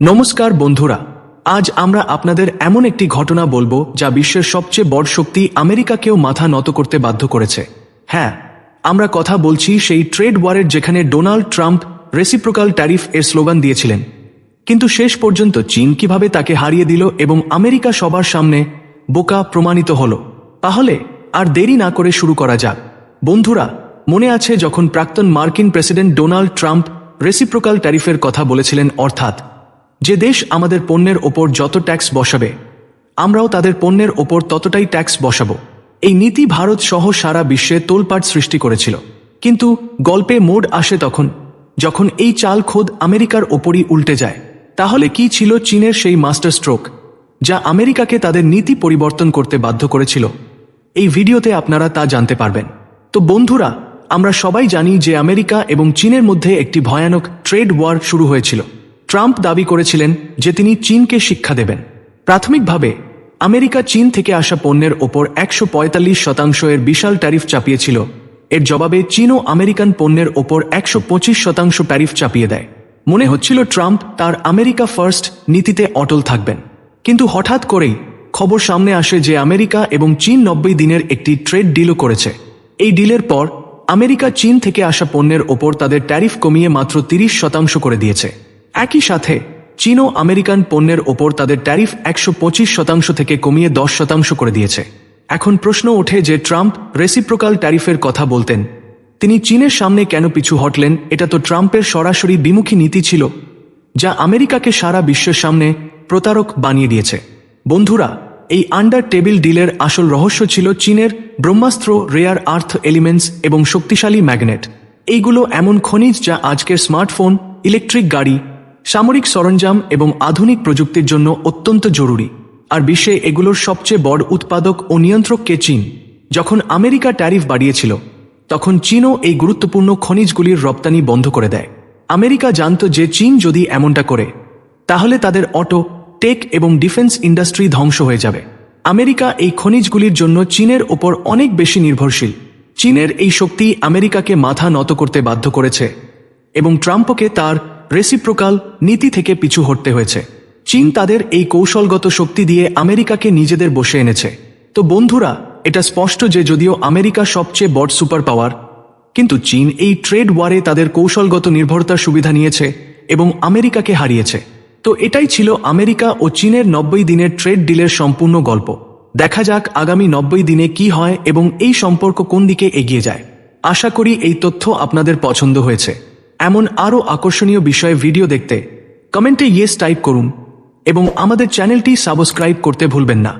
নমস্কার বন্ধুরা, আজ আমরা আপনাদের এমন একটি ঘটনা বলব যা বিশ্বের সবচেয়ে বড় শক্তি আমেরিকাকেও মাথা নত করতে বাধ্য করেছে। হ্যাঁ আমরা কথা বলছি সেই ট্রেড ওয়ারের যেখানে ডোনাল্ড ট্রাম্প রেসিপ্রোকাল ট্যারিফ এর স্লোগান দিয়েছিলেন। কিন্তু শেষ পর্যন্ত চীন কীভাবে তাকে হারিয়ে দিল এবং আমেরিকা সবার সামনে বোকা প্রমাণিত হল, তাহলে আর দেরি না করে শুরু করা যাক। বন্ধুরা, মনে আছে যখন প্রাক্তন মার্কিন প্রেসিডেন্ট ডোনাল্ড ট্রাম্প রেসিপ্রোকাল ট্যারিফের কথা বলেছিলেন, অর্থাৎ যে দেশ আমাদের পণ্যের ওপর যত ট্যাক্স বসাবে, আমরাও তাদের পণ্যের ওপর ততটাই ট্যাক্স বসাবো। এই নীতি ভারত সহ সারা বিশ্বে তোলপাট সৃষ্টি করেছিল। কিন্তু গল্পে মোড আসে তখন, যখন এই চাল খোদ আমেরিকার ওপরই উল্টে যায়। তাহলে কি ছিল চীনের সেই মাস্টার স্ট্রোক যা আমেরিকাকে তাদের নীতি পরিবর্তন করতে বাধ্য করেছিল? এই ভিডিওতে আপনারা তা জানতে পারবেন। তো বন্ধুরা, আমরা সবাই জানি যে আমেরিকা এবং চীনের মধ্যে একটি ভয়ানক ট্রেড ওয়ার শুরু হয়েছিল। ট্রাম্প দাবি করেছিলেন যে তিনি চীনকে শিক্ষা দেবেন। প্রাথমিকভাবে, আমেরিকা চীন থেকে আসা পণ্যের ওপর একশো পঁয়তাল্লিশ শতাংশ এর বিশাল ট্যারিফ চাপিয়েছিল। এর জবাবে চীনও আমেরিকান পণ্যের ওপর একশো পঁচিশ শতাংশ ট্যারিফ চাপিয়ে দেয়। মনে হচ্ছিল ট্রাম্প তার আমেরিকা ফার্স্ট নীতিতে অটল থাকবেন। কিন্তু হঠাৎ করেই খবর সামনে আসে যে আমেরিকা এবং চীন নব্বই দিনের একটি ট্রেড ডিলও করেছে। এই ডিলের পর আমেরিকা চীন থেকে আসা পণ্যের ওপর তাদের ট্যারিফ কমিয়ে মাত্র তিরিশ শতাংশ করে দিয়েছে। একই সাথে চীনও আমেরিকান পণ্যের ওপর তাদের ট্যারিফ একশো পঁচিশ শতাংশ থেকে কমিয়ে দশ শতাংশ করে দিয়েছে। এখন প্রশ্ন ওঠে যে ট্রাম্প রেসিপ্রোকাল ট্যারিফের কথা বলতেন। তিনি চীনের সামনে কেন পিছু হটলেন, এটা তো ট্রাম্পের সরাসরি বিমুখী নীতি ছিল, যা আমেরিকাকে সারা বিশ্বের সামনে প্রতারক বানিয়ে দিয়েছে। বন্ধুরা, এই আন্ডার টেবিল ডিলের আসল রহস্য ছিল চীনের ব্রহ্মাস্ত্র রেয়ার আর্থ এলিমেন্টস এবং শক্তিশালী ম্যাগনেট। এইগুলো এমন খনিজ যা আজকের স্মার্টফোন, ইলেকট্রিক গাড়ি সামরিক সরঞ্জাম এবং আধুনিক প্রযুক্তির জন্য অত্যন্ত জরুরি, আর বিশ্বে এগুলোর সবচেয়ে বড় উৎপাদক ও নিয়ন্ত্রক কে চীন। যখন আমেরিকা ট্যারিফ বাড়িয়েছিল, তখন চীনও এই গুরুত্বপূর্ণ খনিজগুলির রপ্তানি বন্ধ করে দেয়। আমেরিকা জানত যে চীন যদি এমনটা করে, তাহলে তাদের অটো, টেক এবং ডিফেন্স ইন্ডাস্ট্রি ধ্বংস হয়ে যাবে। আমেরিকা এই খনিজগুলির জন্য চীনের ওপর অনেক বেশি নির্ভরশীল। চীনের এই শক্তি আমেরিকাকে মাথা নত করতে বাধ্য করেছে, এবং ট্রাম্পকে তার রেসিপ্রোকাল নীতি থেকে পিছু হটতে হয়েছে। চীন তাদের এই কৌশলগত শক্তি দিয়ে আমেরিকাকে নিজেদের বসে এনেছে। তো বন্ধুরা, এটা স্পষ্ট যে যদিও আমেরিকা সবচেয়ে বড় সুপার পাওয়ার কিন্তু চীন এই ট্রেড ওয়ারে তাদের কৌশলগত নির্ভরতার সুবিধা নিয়েছে এবং আমেরিকাকে হারিয়েছে। তো এটাই ছিল আমেরিকা ও চীনের নব্বই দিনের ট্রেড ডিলের সম্পূর্ণ গল্প। দেখা যাক আগামী নব্বই দিনে কি হয় এবং এই সম্পর্ক কোন দিকে এগিয়ে যায়। আশা করি এই তথ্য আপনাদের পছন্দ হয়েছে। এমন আরও আকর্ষণীয় বিষয়ে ভিডিও দেখতে কমেন্টে ইয়েস টাইপ করুন এবং আমাদের চ্যানেলটি সাবস্ক্রাইব করতে ভুলবেন না।